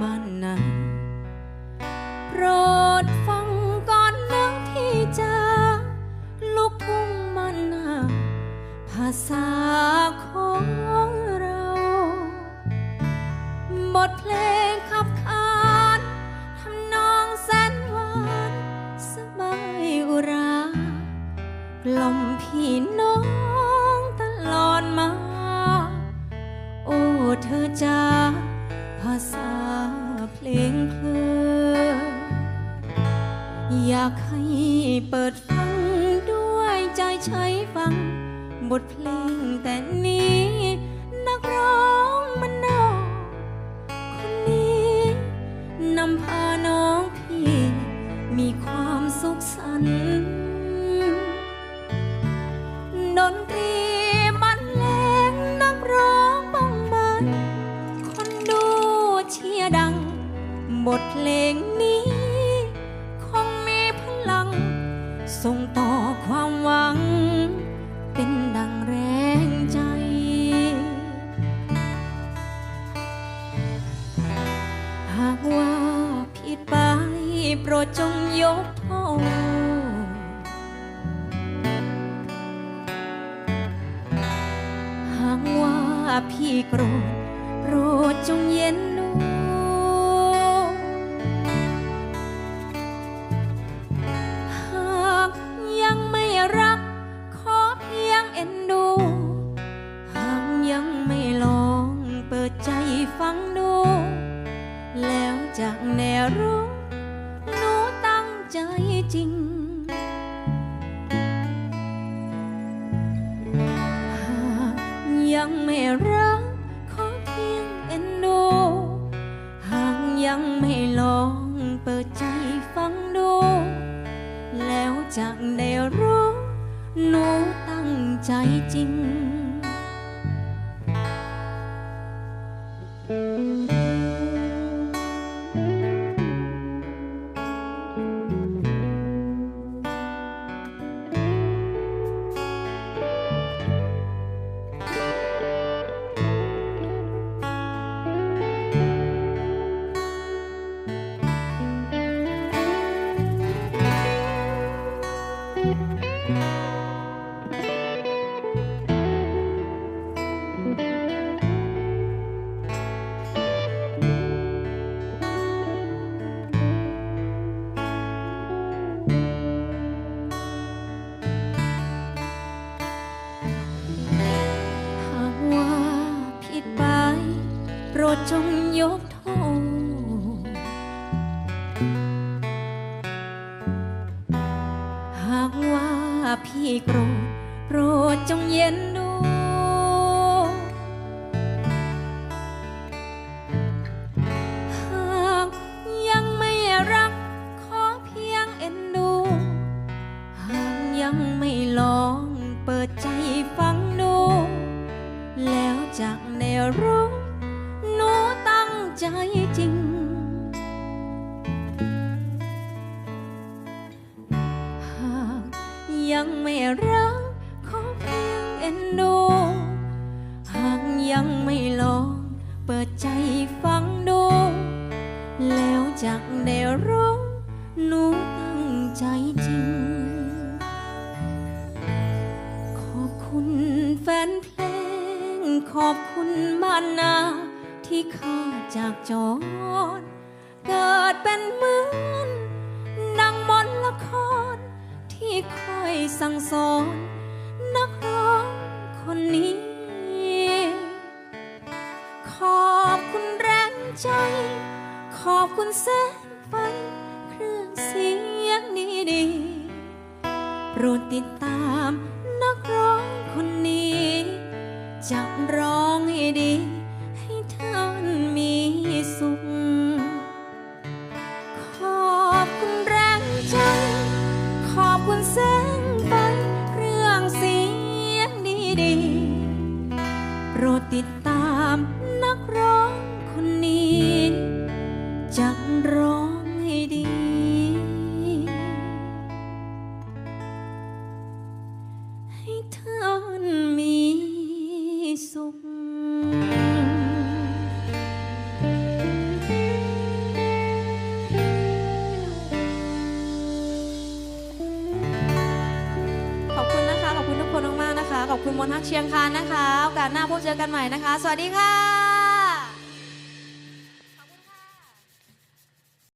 มันนโปรดฟังก่อนนะที่จะลูกทุ่งมันนาภาษาของเราบทเพลงขับขานทำนองแสนหวานสบายอุรากล่อมพี่น้องตลอดมา โอ้เธอจ้าาษาเพลงเพลออยากให้เปิดฟังด้วยใจใช้ฟัง บทเพลงแต่นี้ นักร้องมันนอกคนนี้นำพาน้องพี่ มีความสุขสันต์ ทเพลงนี้ คงมีพลัง ส่งต่อความหวัง เป็นดังแรงใจ หากว่าผิดไปโปรดจงยกโทษหากว่าพี่โกรธโปรดจงเย็น จากแน่รู้หนูตั้งใจจริง หากยังไม่รักขอเพียงเอ็นดู หากยังไม่ลองเปิดใจฟังดู แล้วจากได้รู้หนูตั้งใจจริง จงยกโทษ หากว่าพี่โกรธโปรดจงเย็นด้วย จริง หากยังไม่รักขอเพียงเอ็นดู หากยังไม่ลอง เปิดใจฟังดู แล้วจากได้รู้หนูตั้งใจจริง ขอบคุณแฟนเพลง ขอบคุณบ้านนา ที่ข้าจากจอดเกิดเป็นเหมือนดังมนละคร ที่คอยสั่งสอนนักร้องคนนี้ ขอบคุณแรงใจ ขอบคุณแสงไฟเครื่องเสียงนี้ดีโปรดติดตามนักร้องคนนี้จะร้องให้ดี ขอบคุณมนทักเชียงคานนะคะ โอกาสหน้าพบเจอกันใหม่นะคะ สวัสดีค่ะ